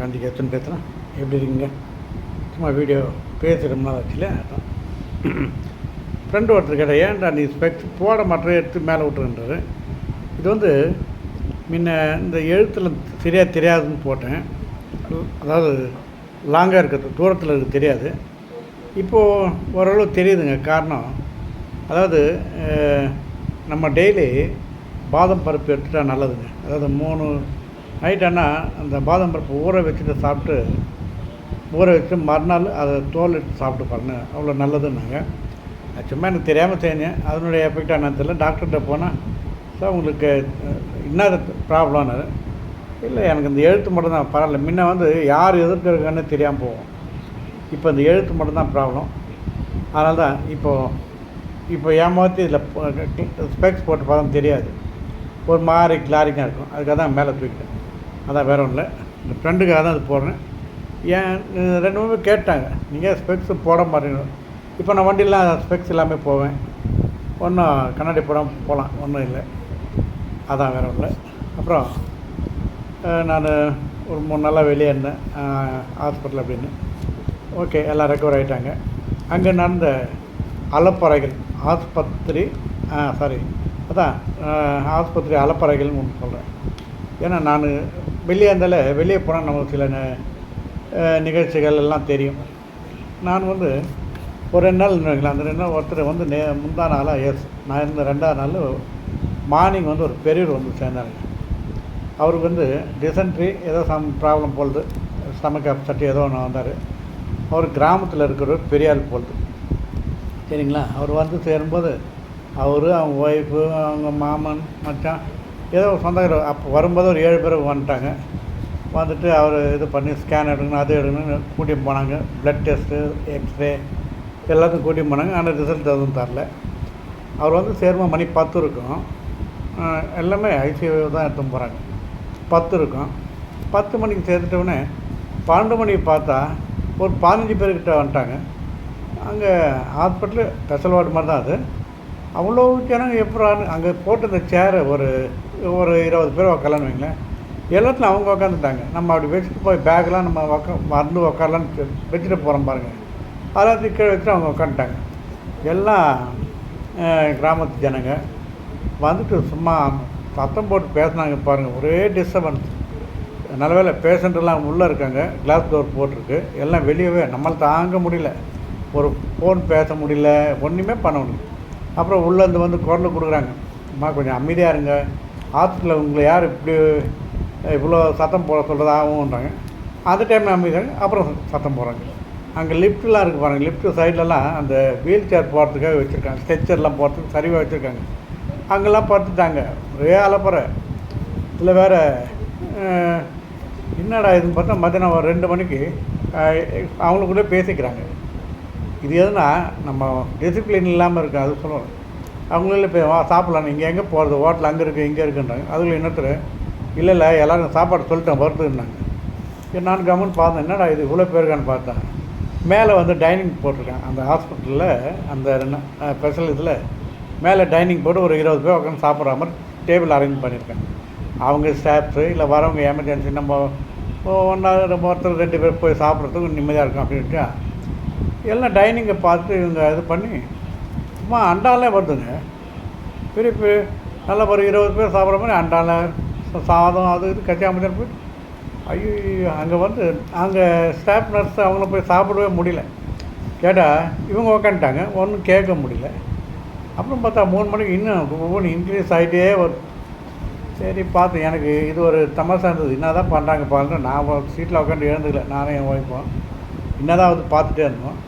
காந்திகேசன் பேசுகிறேன் எப்படி இருக்கீங்க? சும்மா வீடியோ பேசி ரொம்ப நாள் ஆச்சுல? அதான். ஃப்ரெண்டு ஒருத்தர் கேட்டால் ஏன்டா நீ ஸ்பெக்ஸ் போட மாட்டேன் எடுத்து மேலே விட்டுருன்றாரு இது வந்து முன்ன இந்த எழுத்தில் சரியாக தெரியாதுன்னு போட்டேன். அதாவது லாங்காக இருக்கிறது தூரத்தில் இருக்குது தெரியாது. இப்போது ஓரளவு தெரியுதுங்க காரணம். அதாவது நம்ம டெய்லி பாதம் பருப்பு எடுத்துட்டால் நல்லதுங்க. அதாவது மூணு நைட் ஆனால் அந்த பாதம் பருப்பு ஊற வச்சுட்டு சாப்பிட்டு ஊற வச்சு மறுநாள் அதை தோல் எடுத்து சாப்பிட்டு பாருங்க. அவ்வளோ நல்லதுன்னாங்க. சும்மா எனக்கு தெரியாமல் செஞ்சேன் அதனுடைய எஃபெக்டாக என்னன்னு தெரியல. டாக்டர்கிட்ட போனால் சார் உங்களுக்கு அஹ், ப்ராப்ளம்னாரு. இல்லை எனக்கு இந்த எழுத்து மட்டும் தான் பரவாயில்ல. முன்ன வந்து யார் எதிர்க்க தெரியாமல் போவோம் இப்போ இந்த எழுத்து மட்டும்தான் ப்ராப்ளம். அதனால தான் இப்போது இப்போ ஏமாற்றி இதில் ஸ்பெக்ஸ் போட்டு பார்த்தா தெரியாது. ஒரு மாதிரி கிளாரிக்காக இருக்கும். அதுக்காக தான் மேலே தூக்கிட்டேன். அதான் வேற ஒன்றும் இல்லை. இந்த ஃப்ரெண்டுக்காக தான் அது போடுறேன். ஏன் ரெண்டு மூணு பேர் கேட்டாங்க. நீங்கள் ஸ்பெக்ஸ் போட மாட்டீங்க இப்போ நான் வண்டியெலாம் ஸ்பெக்ஸ் எல்லாமே போவேன். ஒன்றும் கண்ணாடி படம் போகலாம். ஒன்றும் இல்லை. அதான் வேற ஒன்றும் இல்லை. அப்புறம் நான் ஒரு மூணு நாளாக வெளியே இருந்தேன். ஹாஸ்பிட்டல் அப்படின்னு. ஓகே எல்லாம் ரெக்கவர் ஆகிட்டாங்க அங்கே நடந்த அலப்பறைகள் ஆஸ்பத்திரி சாரி அதான் ஆஸ்பத்திரி அலப்பறைகள்னு ஒன்று சொல்கிறேன் ஏன்னா நான் வெளியே இருந்தால வெளியே போனால் நமக்கு சில நிகழ்ச்சிகள் எல்லாம் தெரியும். நான் வந்து ஒரு ரெண்டு நாள் நினைக்கலாம் அந்த ரெண்டு நாள் ஒருத்தர் வந்து நே முந்தா நாளாக எஸ் நான் இருந்த ரெண்டாவது நாள் மார்னிங் வந்து ஒரு பெரியவர் வந்து சேர்ந்தாங்க அவருக்கு வந்து டிசென்ட்ரி ஏதோ சம் ப்ராப்ளம் போகுது ஸ்டமக் சட்டி ஏதோ ஒன்று வந்தார். அவர் கிராமத்தில் இருக்கிற ஒரு பெரிய போலது. போகுது சரிங்களா? அவர் வந்து சேரும்போது அவர் அவங்க ஒய்ஃபு அவங்க மாமன் மச்சான் ஏதோ சொந்தக்கார அப்போ வரும்போது ஒரு ஏழு பேர் வந்துட்டாங்க. வந்துட்டு அவர் இது பண்ணி ஸ்கேன் எடுக்கணும் அது எடுக்கணும்னு கூட்டிகிட்டு போனாங்க. ப்ளட் டெஸ்ட்டு எக்ஸ்ரே எல்லாத்தையும் கூட்டிகிட்டு போனாங்க. ஆனால் ரிசல்ட் எதுவும் தரல. அவர் வந்து சேர்மா மணி பத்து இருக்கும். எல்லாமே ஐசியூ தான் எடுத்துன்னு போகிறாங்க பத்து இருக்கும். பத்து மணிக்கு சேர்த்துட்டோடனே பன்னெண்டு மணிக்கு பார்த்தா ஒரு பதினஞ்சு பேர்கிட்ட வந்துட்டாங்க. அங்கே ஹாஸ்பிட்டலு ஸ்பெஷல் வார்டு மாதிரி தான் அது. அவ்வளோ ஜனங்க எப்படான்னு அங்கே போட்டு இந்த சேரை ஒரு ஒரு இருபது பேர் உக்காலன்னு வைங்களேன். எல்லாத்துலையும் அவங்க உக்காந்துட்டாங்க. நம்ம அப்படி வச்சுட்டு போய் பேக்கெலாம் நம்ம உக்கா வந்து உக்காரலான்னு வச்சுட்டு போகிறோம் பாருங்கள் எல்லாத்தையும் கீழே வச்சுட்டு அவங்க உக்காந்துட்டாங்க. எல்லாம் கிராமத்து ஜனங்க. வந்துட்டு சும்மா சத்தம் போட்டு பேசினாங்க பாருங்கள் ஒரே டிஸ்டர்பன்ஸ் நல்ல வேலை பேஷண்ட்டெல்லாம் உள்ளே இருக்காங்க. கிளாஸ் டோர் போட்டிருக்கு. எல்லாம் வெளியவே நம்மளால் தாங்க முடியல. ஒரு ஃபோன் பேச முடியல. ஒன்றுமே பண்ண முடியல. அப்புறம் உள்ளேருந்து வந்து குரல் கொடுக்குறாங்க. அம்மா கொஞ்சம் அமைதியாக இருங்க. ஆற்றுல உங்களை யார் இப்படி இவ்வளோ சத்தம் போட சொல்கிறதாகவும்ன்றாங்க அந்த டைமில் அமைதியாங்க அப்புறம் சத்தம் போடுறாங்க. அங்கே லிஃப்ட்லாம் இருக்குது பாருங்கள் லிஃப்ட் சைட்லலாம் அந்த வீல் சேர் போகிறதுக்காக வச்சுருக்காங்க. ஸ்ட்ரெச்சர்லாம் போகிறதுக்கு சரிவாக வச்சுருக்காங்க. அங்கெல்லாம் படுத்துட்டாங்க. ஒரே அலப்பறை. இல்லை வேறு என்னடா இதுன்னு பார்த்தா மத்தியானம் ஒரு ரெண்டு மணிக்கு அவங்களுக்குள்ளே பேசிக்கிறாங்க. இது எதுனா நம்ம டிசிப்ளின் இல்லாமல் இருக்குது அது சொல்லணும். அவங்களே இப்போ வா சாப்பிட்லாம். இங்கே எங்கே போகிறது ஹோட்டல் அங்கே இருக்குது இங்கே இருக்குன்றாங்க. அதுக்குள்ள இன்னொருத்தர் இல்லை இல்லை எல்லோரும் சாப்பாடு சொல்லிட்டேன் வருதுன்னாங்க. சரி, நான் கவர்மெண்ட் பார்த்தேன். என்னடா இது? இவ்வளோ பேருக்கான்னு பார்த்தேன். மேலே வந்து டைனிங் போட்டிருக்கேன் அந்த ஹாஸ்பிட்டலில் அந்த ஸ்பெஷல் இதில் மேலே டைனிங் போட்டு ஒரு இருபது பேர் உட்காந்து சாப்பிட்ற மாதிரி டேபிள் அரேஞ்ச் பண்ணியிருக்கேன் அவங்க ஸ்டாஃப்ஸு இல்லை வரவங்க எமர்ஜென்சி நம்ம ஒன்றா ரொம்ப ஒருத்தர் ரெண்டு பேர் போய் சாப்பிட்றதுக்கு நிம்மதியாக இருக்கும் அப்படின்ட்டு எல்லாம் டைனிங்கை பார்த்து இவங்க இது பண்ணி சும்மா அண்டாலே வருதுங்க. பெரிய பெரிய நல்ல ஒரு இருபது பேர் சாப்பிட்ற மாதிரி அண்டால சாதம் அது இது கச்சாமச்சான் போய் ஐயோ அங்கே வந்து அங்கே ஸ்டாஃப் நர்ஸ் அவங்கள போய் சாப்பிடவே முடியல. கேட்டால் இவங்க உக்காந்துட்டாங்க ஒன்றும் கேட்க முடியல. அப்புறம் பார்த்தா மூணு மணிக்கு இன்னும் ஒவ்வொன்று இன்க்ரீஸ் ஆகிட்டே வரும் சரி பார்த்து எனக்கு இது ஒரு தமாசா இருந்தது. என்ன தான் பண்ணுறாங்க பாருங்க நான் சீட்டில் உட்காந்து எழுந்துக்கல நானும் என் ஒய்ஃபும் என்னதான் வந்து பார்த்துட்டே இருந்தோம்.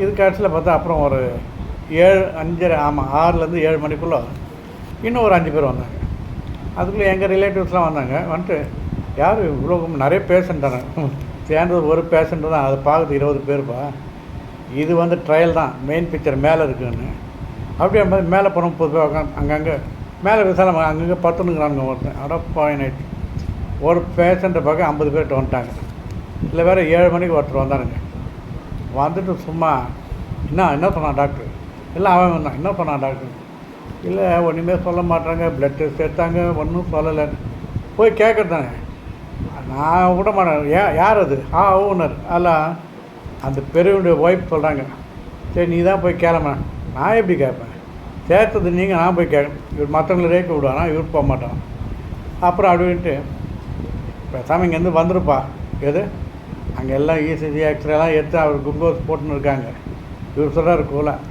இது கடைசியில் பார்த்தா அப்புறம் ஒரு ஏழு அஞ்சரை ஆமாம் ஆறுலேருந்து ஏழு மணிக்குள்ளே இன்னும் ஒரு அஞ்சு பேர் வந்தாங்க. அதுக்குள்ளே எங்கள் ரிலேட்டிவ்ஸ்லாம் வந்தாங்க. வந்துட்டு யார் இவ்வளோ நிறைய பேஷண்ட்டாங்க சேர்ந்தது ஒரு பேஷண்ட்டு தான். அதை பார்க்குறது இருபது பேருப்பா. இது வந்து ட்ரையல் தான். மெயின் பிக்சர் மேலே இருக்குன்னு. அப்படியே மாதிரி மேலே போன முப்பது பேர் உட்காந்து அங்கங்கே மேலே விசாலம் அங்கங்கே பத்துனுங்கிறானுங்க ஒருத்தன். அடப்பாயின் ஆயிடுச்சு. ஒரு பேஷண்ட்டை பார்க்க ஐம்பது பேர்கிட்ட வந்துட்டாங்க. இல்லை வேறு ஏழு மணிக்கு ஒருத்தர் வந்தானுங்க வந்துட்டு சும்மா என்ன என்ன சொன்னான் டாக்டர்? இல்லை அவன் வந்தான் என்ன சொன்னான் டாக்டர்? இல்லை ஒன்றுமே சொல்ல மாட்டாங்க பிளட் டெஸ்ட் எடுத்தாங்க ஒன்றும் சொல்லலை. போய் கேட்குறது தானே? நான் விட மாட்டேன் ஏன் யார் அது? ஆ ஓனர் அதெல்லாம் அந்த பெரியவனுடைய ஒய்ஃப் சொல்கிறாங்க சரி நீ தான் போய் கேளமா. நான் எப்படி கேட்பேன்? சேர்த்தது நீங்கள் நான் போய் கேட்கணும் இவர் மற்றவங்களை ரேக்க விடுவானா இவர் போக மாட்டான். அப்புறம் அப்படின்ட்டு பேசாமல் இங்கேருந்து வந்துருப்பா. எது? அங்கே எல்லாம் இசிஜி எக்ஸ்ரேலாம் எடுத்து அவர் குளுக்கோஸ் போட்டுன்னு இருக்காங்க. இவர் சொல்கிறார் கூலாக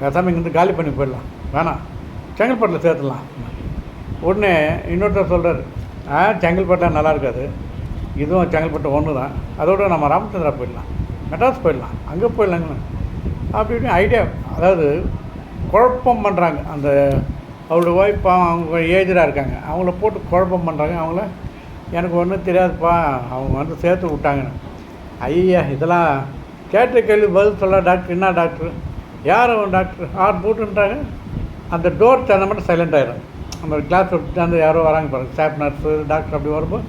பேசாமல் இங்கேருந்து காலி பண்ணி போயிடலாம். வேணாம். செங்கல்பட்டில் சேர்த்துடலாம். உடனே இன்னொருத்தர் சொல்கிறார் ஆ செங்கல்பட்டில் நல்லா இருக்காது. இதுவும் செங்கல்பட்டு ஒன்று தான். அதோடு நம்ம ராமச்சந்திரா போயிடலாம். மெட்ராஸ் போயிடலாம். அங்கே போயிடலாங்கண்ணா அப்படி இப்படி ஐடியா அதாவது குழப்பம் பண்ணுறாங்க அந்த அவரோட ஒய்ஃப் அவங்க ஏஜராக இருக்காங்க. அவங்கள போட்டு குழப்பம் பண்ணுறாங்க அவங்கள எனக்கு ஒன்றும் தெரியாதுப்பா. அவங்க வந்து சேர்த்து விட்டாங்கன்னு. ஐயா இதெல்லாம் கேட்ட கேள்வி பதில் சொல்ல டாக்டர். என்ன டாக்டர்? யார் அவன் டாக்டர்? ஆர் போட்டுன்றாங்க. அந்த டோர் திறந்த மட்டும் சைலண்ட் ஆயிடும் அந்த கிளாஸ் விட்டு யாரோ வராங்க பாருங்க. ஸ்டாஃப் நர்ஸு டாக்டர் அப்படி வரும்போது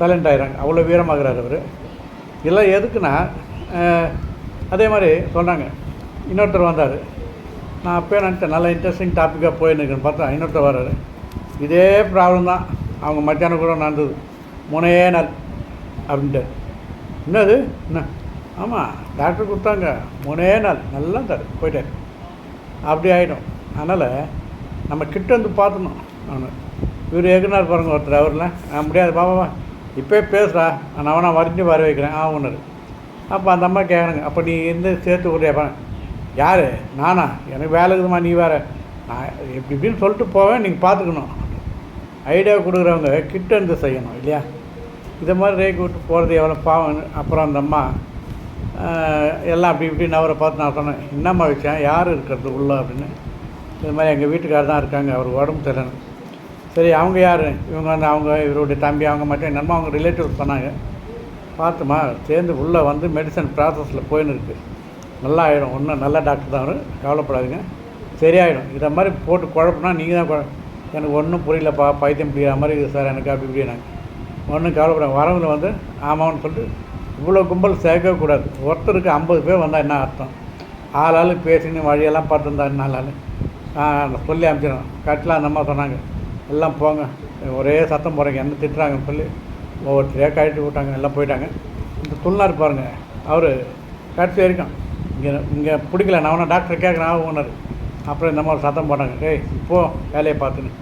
சைலண்ட் ஆயிடுறாங்க அவ்வளோ வீரமாகிறார் அவர். இதெல்லாம் எதுக்குன்னா அதே மாதிரி சொன்னாங்க இன்னொருத்தர் வந்தார். நான் அப்போயே நினச்சேன் நல்ல இன்ட்ரெஸ்டிங் டாப்பிக்காக போயிருக்கேன்னு பார்த்தா இன்னொருத்தர் வர்றாரு. இதே ப்ராப்ளம் தான். அவங்க மத்தியானம் கூட நடந்தது. மூணே நாள் அப்படின்ட்டு. என்னது? என்ன? ஆமாம் டாக்டர் கொடுத்தாங்க. மூணே நாள். நல்லா தரு போயிட்டார். அப்படி ஆகிடும் அதனால் நம்ம கிட்ட வந்து பார்த்துணும் அவனு. இவர் எகுனார் பாருங்க ஒருத்தர் அவரில். நான் முடியாது. பாப்பா இப்போயே பேசுகிறா நான் அவனை வரைஞ்சி வர வைக்கிறேன். ஆ ஒன்று அப்போ அந்த அம்மா கேட்குறாங்க அப்போ நீ இருந்து சேர்த்து விட்றியாப்பா யார்? நானா? எனக்கு வேலை இருக்குதுமா நீ வேறு. நான் இப்படி இப்படின்னு சொல்லிட்டு போவேன். நீங்கள் பார்த்துக்கணும். ஐடியா கொடுக்குறவங்க கிட்ட இருந்து செய்யணும் இல்லையா? இதை மாதிரி ரேக்கு விட்டு போகிறது எவ்வளோ பாவம்? அப்புறம் அந்த அம்மா எல்லாம் அப்படி இப்படி நவரை பார்த்து நான் சொன்னேன். என்னம்மா வச்சேன் யார் இருக்கிறது உள்ளே? அப்படின்னு. இது மாதிரி எங்கள் வீட்டுக்காரர் தான் இருக்காங்க. அவர் உடம்பு தெரியணும் சரி அவங்க யார்? இவங்க வந்து அவங்க இவருடைய தம்பி அவங்க மட்டும் என்னமோ அவங்க ரிலேட்டிவ்ஸ் சொன்னாங்க. பார்த்துமா சேர்ந்து உள்ளே வந்து மெடிசன் ப்ராசஸில் போயின்னு இருக்குது நல்லா ஆகிடும் ஒன்றும் நல்ல டாக்டர் தான் அவர். கவலைப்படாதீங்க. சரியாயிடும் இதை மாதிரி போட்டு குழப்பினா நீங்கள் தான் எனக்கு ஒன்றும் புரியலப்பா. பைத்தியம் பிடிக்கிற மாதிரி இருக்குது சார். எனக்கு அப்படி இப்படினாங்க ஒன்றும் கவலைப்படாங்க வரவங்க வந்து ஆமாம்னு சொல்லிட்டு இவ்வளோ கும்பல் சேர்க்கவே கூடாது. ஒருத்தருக்கு ஐம்பது பேர் வந்தால் என்ன அர்த்தம்? ஆளாளு பேசின்னு வழியெல்லாம் பார்த்துருந்தா நாலு சொல்லி அனுப்பிச்சிடும் கட்டில் அந்த அம்மா சொன்னாங்க எல்லாம் போங்க. ஒரே சத்தம் போகிறீங்க என்ன திட்டுறாங்கன்னு சொல்லி ஒவ்வொருத்தரையாக கழட்டி விட்டாங்க. எல்லாம் போயிட்டாங்க. இந்த துள்ளார் பாருங்க. அவர் கடைசி வரைக்கும் இங்கே இங்கே பிடிக்கல. நான் ஒன்று டாக்டர் கேட்குறேன். ஓனர் அப்புறம் இந்த மாதிரி சத்தம் போட்டாங்க. டேய் இப்போது வேலையை பார்த்துன்னு.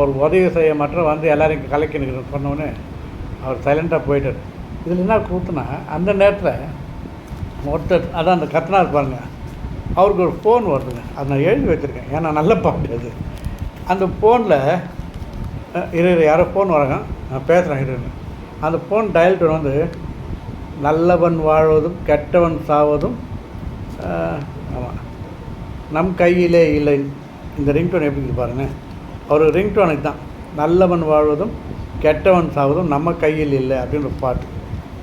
ஒரு உதவி செய்ய மட்டும் வந்து எல்லாரையும் கலைக்கணுங்கிறது சொன்னோன்னே அவர் சைலண்ட்டாக போயிட்டார். இதில் என்ன கூத்துனா அந்த நேரத்தில் ஒருத்தர் அதான் அந்த கத்தனார் பாருங்க அவருக்கு ஒரு ஃபோன் வருதுங்க. அதை நான் எழுதி வச்சுருக்கேன். ஏன்னா நல்ல பாட்டு அது. அந்த ஃபோனில் இரு யாரோ ஃபோன் வராங்க. நான் பேசுகிறேன் இருன்னு அந்த ஃபோன் டயல் டோன் வந்து நல்லவன் வாழ்வதும் கெட்டவன் சாவதும் ஆமாம் நம் கையிலே இல்லை. இந்த ரிங்டோன் எப்படி பாருங்க. அவர் ரிங்டோனுக்கு தான் நல்லவன் வாழ்வதும் கெட்டவன் சாவதும் நம்ம கையில் இல்லை அப்படின்னு ஒரு பாட்டு.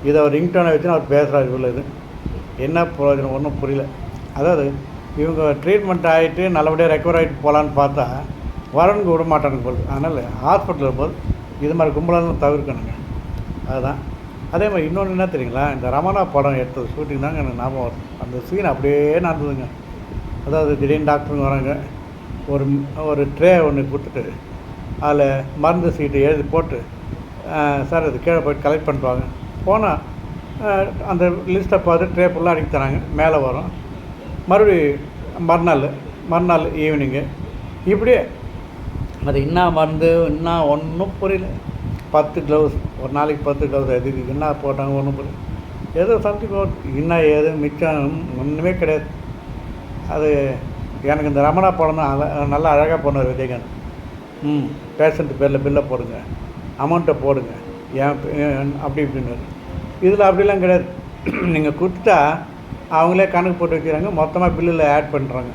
இதை அவர் ரிங்டோனை வச்சு அவர் பேசுகிறார் இவ்வளோ இது. என்ன பிரயோஜனம்? ஒன்றும் புரியல. அதாவது இவங்க ட்ரீட்மெண்ட் ஆகிட்டு நல்லபடியாக ரெக்கவர் ஆகிட்டு போகலான்னு பார்த்தா வரனுக்கு விட மாட்டானுங்க போல் அதனால் ஹாஸ்பிட்டலில் போல் இது மாதிரி கும்பலெல்லாம் தவிர்க்கணுங்க. அதுதான். அதே மாதிரி இன்னொன்று என்ன தெரியுங்களா? இந்த ரமணா படம் எடுத்தது ஷூட்டிங் தாங்க எனக்கு ஞாபகம் வரும் அந்த சீன் அப்படியே நடந்ததுங்க. அதாவது திடீர்னு டாக்டருங்க வராங்க. ஒரு ஒரு ட்ரே ஒன்று கொடுத்துட்டு அதில் மருந்து சீட்டு எழுதி போட்டு சார் அது கீழே போய் கலெக்ட் பண்ணுவாங்க போனால் அந்த லிஸ்ட்டை பார்த்து ட்ரேப்பெல்லாம் அடிக்க தராங்க. மேலே வரும். மறுபடி மறுநாள் மறுநாள் ஈவினிங்கு இப்படியே. அது என்ன மருந்து என்ன ஒன்றும் புரியல. பத்து க்ளவுஸ் ஒரு நாளைக்கு பத்து க்ளவுஸ் எதுக்கு என்ன போட்டாங்க ஒன்றும் புரியல. ஏதோ சம்திங் என்ன ஏது மிச்சம் ஒன்றுமே கிடையாது. அது எனக்கு இந்த ரமணா படம் தான் நல்லா அழகாக போனார் விஜயகாந்த். ம். பேஷண்ட் பேரில் பில்லை போடுங்க. அமௌண்ட்டை போடுங்க. ஏன் அப்படி இப்படின்னு. இதில் அப்படிலாம் கிடையாது. நீங்கள் கொடுத்துட்டா அவங்களே கணக்கு போட்டு வைக்கிறாங்க. மொத்தமாக பில்லில் ஆட் பண்ணுறாங்க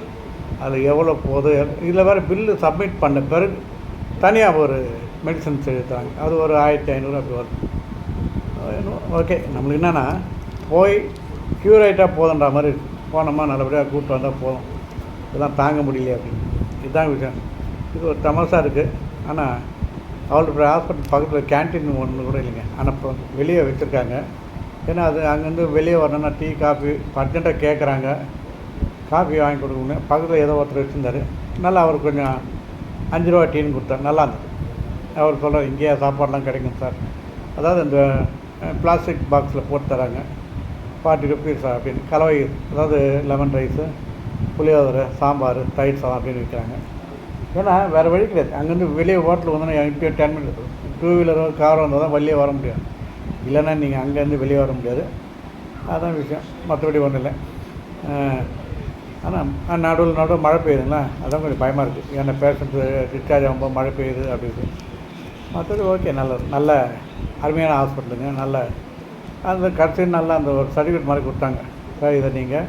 அதில் எவ்வளோ போகுது? இதில் வேறு பில்லு சப்மிட் பண்ண பிறகு தனியாக ஒரு மெடிசன்ஸ் எழுதுறாங்க அது ஒரு ஆயிரத்தி ஐநூறு அப்படி வருது. ஓகே நம்மளுக்கு என்னென்னா போய் க்யூர் ஆகிட்டா போதுன்ற மாதிரி இருக்குது போனோமா நல்லபடியாக கூப்பிட்டு வந்தால் போதும். இதெல்லாம் தாங்க முடியல அப்படின்னு. இதுதான் விஷயம். இது ஒரு தமாசா இருக்குது ஆனால் அவளுடைய ஹாஸ்பிட்டல் பக்கத்தில் கேன்டீன் ஒன்று கூட இல்லைங்க. ஆனால் இப்போ வெளியே வச்சுருக்காங்க. ஏன்னா அது அங்கேருந்து வெளியே வரணும்னா டீ காஃபி அர்ஜென்ட்டாக கேட்குறாங்க காஃபி வாங்கி கொடுக்கணும் பக்கத்தில் ஏதோ ஒருத்தர் வச்சுருந்தாரு. நல்லா அவர் கொஞ்சம் அஞ்சு ரூபா டீன்னு கொடுத்தாரு. நல்லா இருந்தது. அவர் சொல்கிறார் இங்கேயே சாப்பாடெலாம் கிடைக்கும் சார். அதாவது இந்த பிளாஸ்டிக் பாக்ஸில் போட்டு தராங்க. ஃபார்ட்டி ருபீஸ் அப்படின்னு. கலவை அதாவது லெமன் ரைஸு புளியோதரை சாம்பார் தயிர் சாதம் அப்படின்னு விற்கிறாங்க ஏன்னா வேறு வழி கிடையாது. அங்கேருந்து வெளியே ஹோட்டல் வந்தோன்னா எனக்கு டென் மினிட் டூ வீலரோ காரோ வந்தால் தான் வெளியே வர முடியும். இல்லைன்னா நீங்கள் அங்கேருந்து வெளியே வர முடியாது. அதான் விஷயம். மற்றபடி ஒன்றும் இல்லை. ஆனால் நடுவில் நடுவில் மழை பெய்யுதுங்களா? அதான் கொஞ்சம் பயமாக இருக்குது ஏன்னா பேஷண்ட்டு டிஸ்சார்ஜ் ஆகும்போது மழை பெய்யுது அப்படின்னு மற்றபடி ஓகே நல்ல நல்ல அருமையான ஹாஸ்பிட்டலுங்க நல்ல அந்த கடைசி நல்லா அந்த ஒரு சர்டிஃபிகேட் மாதிரி கொடுத்தாங்க. சார் இதை நீங்கள்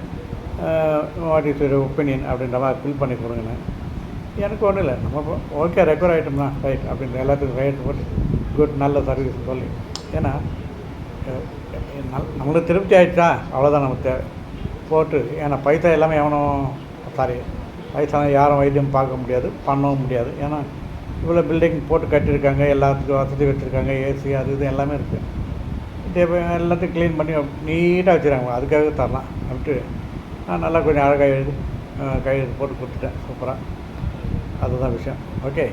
வாட் இஸ் ஒப்பீனியன் அப்படின்ற மாதிரி ஃபில் பண்ணி கொடுங்கண்ணே எனக்கு ஒன்றும் இல்லை. நம்ம ஓகே ரெக்கவர் ஆகிட்டோம்னா ரைட் அப்படின்ற எல்லாத்துக்கும் ரைட் போட்டு குட் நல்ல சர்வீஸ் சொல்லி. ஏன்னா நல்- நம்மளுக்கு திருப்தி ஆகிடுச்சா அவ்வளோதான் நமக்கு தேவை. போட்டு ஏன்னா பைசா எல்லாமே எவனும் சாரி பைசா யாரும் வைத்தியம் பார்க்க முடியாது பண்ணவும் முடியாது. ஏன்னா இவ்வளோ பில்டிங் போட்டு கட்டியிருக்காங்க எல்லாத்துக்கும் வசதி வச்சுருக்காங்க ஏசி அது இது எல்லாமே இருக்குது இதே எல்லாத்தையும் க்ளீன் பண்ணி நீட்டாக வச்சுருக்காங்க. அதுக்காக தரலாம். அப்படின்ட்டு நான் நல்லா கொஞ்சம் அழகாக எழுதி கையெழுத்து போட்டு கொடுத்துட்டேன். சூப்பராக அதுதான் விஷயம். ஓகே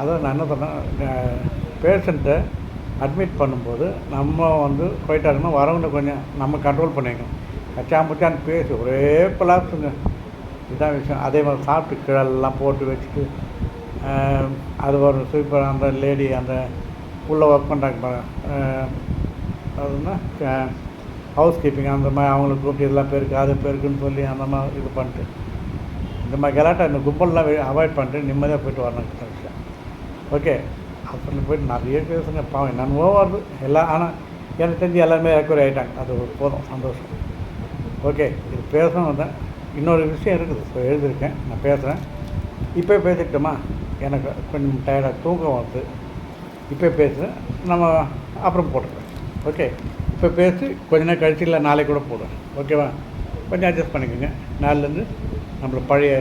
அதான் நான் என்ன சொன்னேன் பேஷண்ட்டை அட்மிட் பண்ணும்போது நம்ம வந்து போயிட்டாருன்னா வரவங்க கொஞ்சம் நம்ம கண்ட்ரோல் பண்ணிக்கணும். கச்சாம்பச்சான்னு பேசி ஒரே பிளாப்ஸுங்க இதுதான் விஷயம். அதே மாதிரி சாப்பிட்டு கீழெல்லாம் போட்டு வச்சுட்டு அது ஒரு சூப்பர் அந்த லேடி அந்த உள்ளே ஒர்க் பண்ணுறாங்க அதுன்னா ஹவுஸ் கீப்பிங் அந்த மாதிரி அவங்களுக்கு கூப்பிட்டு இதெல்லாம் பேருக்கு அது பேருக்குன்னு சொல்லி அந்த மாதிரி இது பண்ணிட்டு. இந்த மாதிரி கலாட்டா இந்த கும்பல்லாம் அவாய்ட் பண்ணிட்டு நிம்மதியாக போயிட்டு வரணும் விஷயம் ஓகே ஹாஸ்பிட்டலுக்கு போயிட்டு நிறைய பேசுங்க. பாவம் என்னென்னவோ வருது. எல்லாம் ஆனால் எனக்கு தெரிஞ்சு எல்லாருமே ரெக்கவரி ஆகிட்டாங்க அது ஒரு போதும் சந்தோஷம். ஓகே இது பேசணும் வந்தேன் இன்னொரு விஷயம் இருக்குது. இப்போ எழுதியிருக்கேன். நான் பேசுகிறேன் இப்போ பேசிக்கிட்டோமா? எனக்கு கொஞ்சம் டயர்டாக தூக்கம் வருது. இப்போ பேசுகிறேன் நம்ம அப்புறம் போட்டுக்கிறேன் ஓகே இப்போ பேசி கொஞ்ச நேரம் கழிச்சு இல்லை நாளைக்கு கூட போடுவேன் ஓகேவா கொஞ்சம் அட்ஜஸ்ட் பண்ணிக்கோங்க. நாளிலேருந்து நம்மளோட பழைய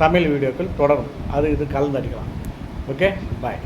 சமையல் வீடியோக்கள் தொடரும். அது இது கலந்து அடிக்கலாம். Okay bye